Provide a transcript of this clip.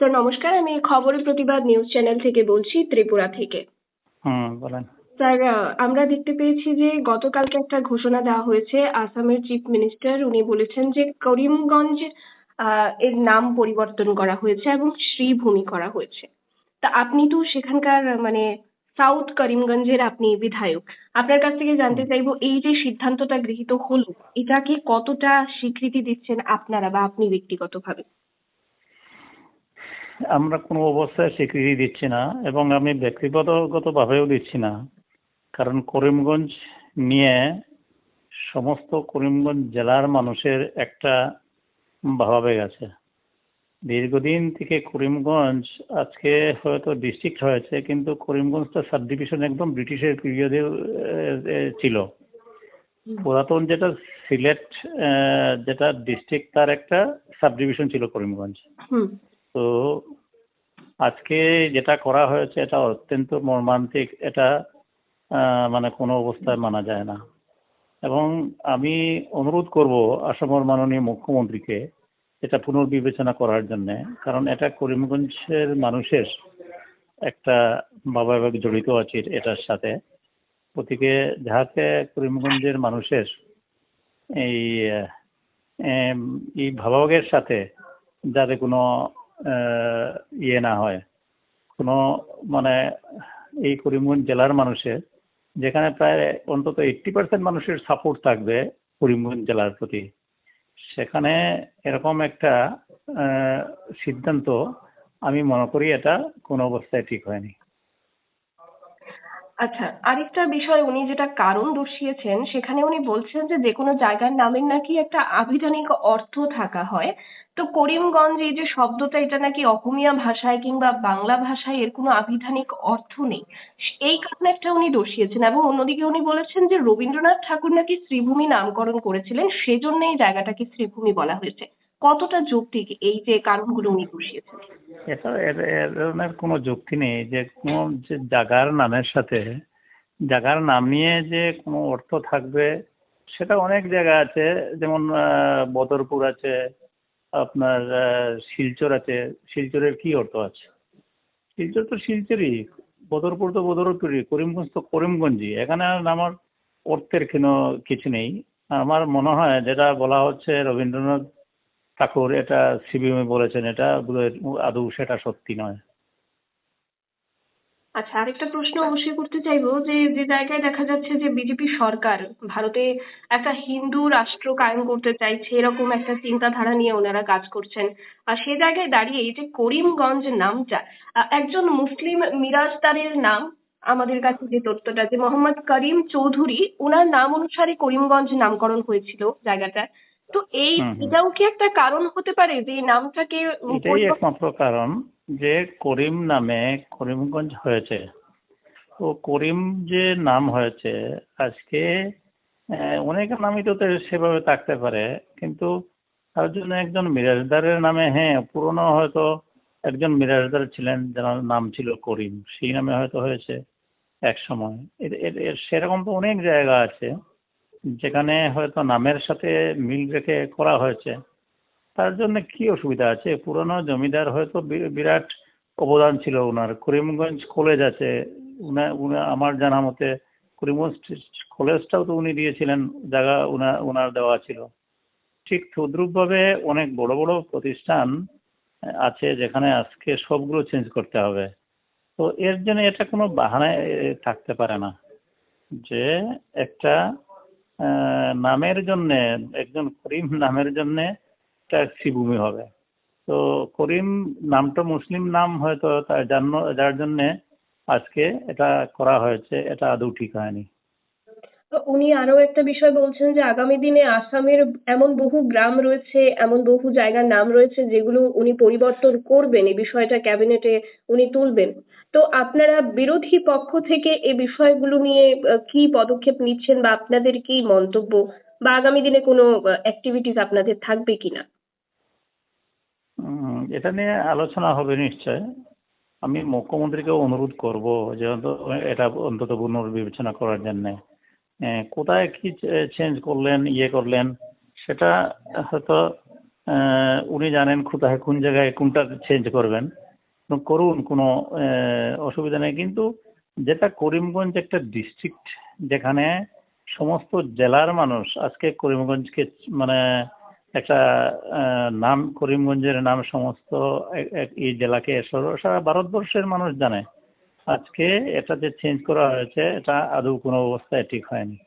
Sir নমস্কার আমি খবরের প্রতিবাদ নিউজ চ্যানেল থেকে বলছি ত্রিপুরা থেকে। হুম বলেন। স্যার আমরা দেখতে পেয়েছি যে গতকালকে একটা ঘোষণা দেওয়া হয়েছে আসামের চিফ মিনিস্টার উনি বলেছেন যে করিমগঞ্জ এর নাম পরিবর্তন করা হয়েছে এবং শ্রীভূমি করা হয়েছে। তা আপনি তো সেখানকার মানে সাউথ করিমগঞ্জের আপনি বিধায়ক। আপনার কাছ থেকে জানতে চাইব এই যে সিদ্ধান্তটা গৃহীত হলো এটাকে কতটা স্বীকৃতি দিচ্ছেন আপনারা বা আপনি ব্যক্তিগতভাবে? আমরা কোনো অবস্থায় স্বীকৃতি দিচ্ছি না এবং আমি ব্যক্তিগতগত ভাবেও দিচ্ছি না। কারণ করিমগঞ্জ নিয়ে সমস্ত করিমগঞ্জ জেলার মানুষের একটা ভাবাবেগ আছে। দীর্ঘদিন থেকে করিমগঞ্জ, আজকে হয়তো ডিস্ট্রিক্ট হয়েছে, কিন্তু করিমগঞ্জটা সাব ডিভিশন একদম ব্রিটিশের পিরিয়ডে ছিল। পুরাতন যেটা সিলেট যেটা ডিস্ট্রিক্ট তার একটা সাব ডিভিশন ছিল করিমগঞ্জ। তো আজকে যেটা করা হয়েছে, এটা অত্যন্ত মর্মান্তিক। এটা মানে কোনো অবস্থায় মানা যায় না। এবং আমি অনুরোধ করব আসামের মাননীয় মুখ্যমন্ত্রীকে এটা পুনর্বিবেচনা করার জন্যে। কারণ এটা করিমগঞ্জের মানুষের একটা ভাবাবেগ জড়িত আছে এটার সাথে। গতিকে যাহাতে করিমগঞ্জের মানুষের এই এই ভাবাবেগের সাথে যাতে কোনো ইয়ে না হয়। কোনো মানে এই করিমগঞ্জ জেলার মানুষের, যেখানে প্রায় অন্তত এইট্টি পার্সেন্ট মানুষের সাপোর্ট থাকবে করিমগঞ্জ জেলার প্রতি। সেখানে এরকম একটা সিদ্ধান্ত আমি মনে করি এটা কোনো অবস্থায় ঠিক হয়নি। আচ্ছা আরেকটা বিষয় উনি যেটা কারণ দর্শিয়েছেন, সেখানে উনি বলছেন যে যে কোনো জায়গার নামের নাকি একটা আভিধানিক অর্থ থাকা হয়। তো করিমগঞ্জ এই যে শব্দটা, এটা নাকি অসমীয়া ভাষায় কিংবা বাংলা ভাষায় এর কোনো আভিধানিক অর্থ নেই। এই কারণে একটা উনি দর্শিয়েছেন এবং অন্যদিকে উনি বলেছেন যে রবীন্দ্রনাথ ঠাকুর নাকি শ্রীভূমি নামকরণ করেছিলেন সেজন্য এই জায়গাটাকে শ্রীভূমি বলা হয়েছে। কতটা যৌক্তিক এই যে কারণগুলো উনি এর ধরনের কোনো যুক্তি নেই যে কোনো যে জাগার নামের সাথে, জাগার নাম নিয়ে যে কোনো অর্থ থাকবে, সেটা অনেক জায়গা আছে। যেমন বদরপুর আছে, আপনার শিলচর আছে। শিলচরের কি অর্থ আছে? শিলচর তো শিলচরই, বদরপুর তো বদরপুরই, করিমগঞ্জ তো করিমগঞ্জই। এখানে আমার অর্থের কোনো কিছু নেই। আমার মনে হয় যেটা বলা হচ্ছে রবীন্দ্রনাথ ঠাকুর, এটা সিবিএম বলেছেন, এটা আদৌ সেটা সত্যি নয়। আচ্ছা আরেকটা প্রশ্ন অবশ্যই করতে চাইব যে যে জায়গায় দেখা যাচ্ছে যে বিজেপি সরকার ভারতে একটা হিন্দু রাষ্ট্র কায়েম করতে চাইছে, এরকম একটা চিন্তাধারা নিয়ে ওনারা কাজ করছেন। আর সে জায়গায় দাঁড়িয়ে এই যে করিমগঞ্জ নামটা একজন মুসলিম মিরাজদারের নাম আমাদের কাছে যে তথ্যটা, যে মোহাম্মদ করিম চৌধুরী, ওনার নাম অনুসারে করিমগঞ্জ নামকরণ হয়েছিল জায়গাটা। তো এই। এটাও কি একটা কারণ হতে পারে যে নামটাকে এটাই একমাত্র কারণ যে করিম নামে করিমগঞ্জ হয়েছে। তো করিম যে নাম হয়েছে আজকে আহ, অনেকের নামই তো সেভাবে থাকতে পারে কিন্তু তার জন্য একজন মিরাজদারের নামে হ্যাঁ পুরনো হয়তো একজন মিরাজদার ছিলেন যার নাম ছিল করিম। সেই নামে হয়তো হয়েছে এক সময় সেরকম তো অনেক জায়গা আছে। যেখানে হয়তো নামের সাথে মিল রেখে করা হয়েছে, তার জন্য কি অসুবিধা আছে? পুরনো জমিদার হয়তো বিরাট অবদান ছিল ওনার করিমগঞ্জ কলেজ আছে। আমার জানা মতে করিমগঞ্জ কলেজটাও তো উনি দিয়েছিলেন, জায়গা ওনার দেওয়া ছিল। ঠিক তদ্রুপভাবে অনেক বড় বড় প্রতিষ্ঠান আছে যেখানে আজকে সবগুলো চেঞ্জ করতে হবে। তো এর জন্য এটা কোনো বাহানায় থাকতে পারে না যে একটা নামের জন্য, একজন করিম নামের জন্য শ্রীভূমি হবে। তো করিম নামটা মুসলিম নাম হয়তো তার জন্য, যার জন্য আজকে এটা করা হয়েছে, এটা আদৌ ঠিক হয়নি। উনি আরও একটা বিষয় বলছেন যে আগামী দিনে আসামের এমন বহু গ্রাম রয়েছে, এমন বহু জায়গার নাম রয়েছে যেগুলো উনি পরিবর্তন করবেন, এই বিষয়টা ক্যাবিনেটে উনি তুলবেন। তো আপনারা বিরোধী পক্ষ থেকে এই বিষয়গুলো নিয়ে কি পদক্ষেপ নিচ্ছেন বা আপনাদের কি মন্তব্য? বা আগামী দিনে কোনো অ্যাক্টিভিটিস আপনাদের থাকবে কিনা এটা নিয়ে আলোচনা হবে নিশ্চয়। আমি মুখ্যমন্ত্রীকে অনুরোধ করব যে অন্ত- এটা অন্তত পুনর্বিবেচনা করার জন্য। কোথায় কি চেঞ্জ করলেন ইয়ে করলেন, সেটা হয়তো উনি জানেন কোথায়, কোন জায়গায় কোনটা চেঞ্জ করবেন। করুন, কোনো অসুবিধা নেই। কিন্তু যেটা করিমগঞ্জ একটা ডিস্ট্রিক্ট যেখানে সমস্ত জেলার মানুষ আজকে করিমগঞ্জকে মানে একটা নাম, করিমগঞ্জের নাম সমস্ত এই জেলাকে সারা ভারতবর্ষের মানুষ জানে। আজকে এটা যে চেঞ্জ করা হয়েছে এটা আদৌ কোনো অবস্থায় ঠিক হয়নি।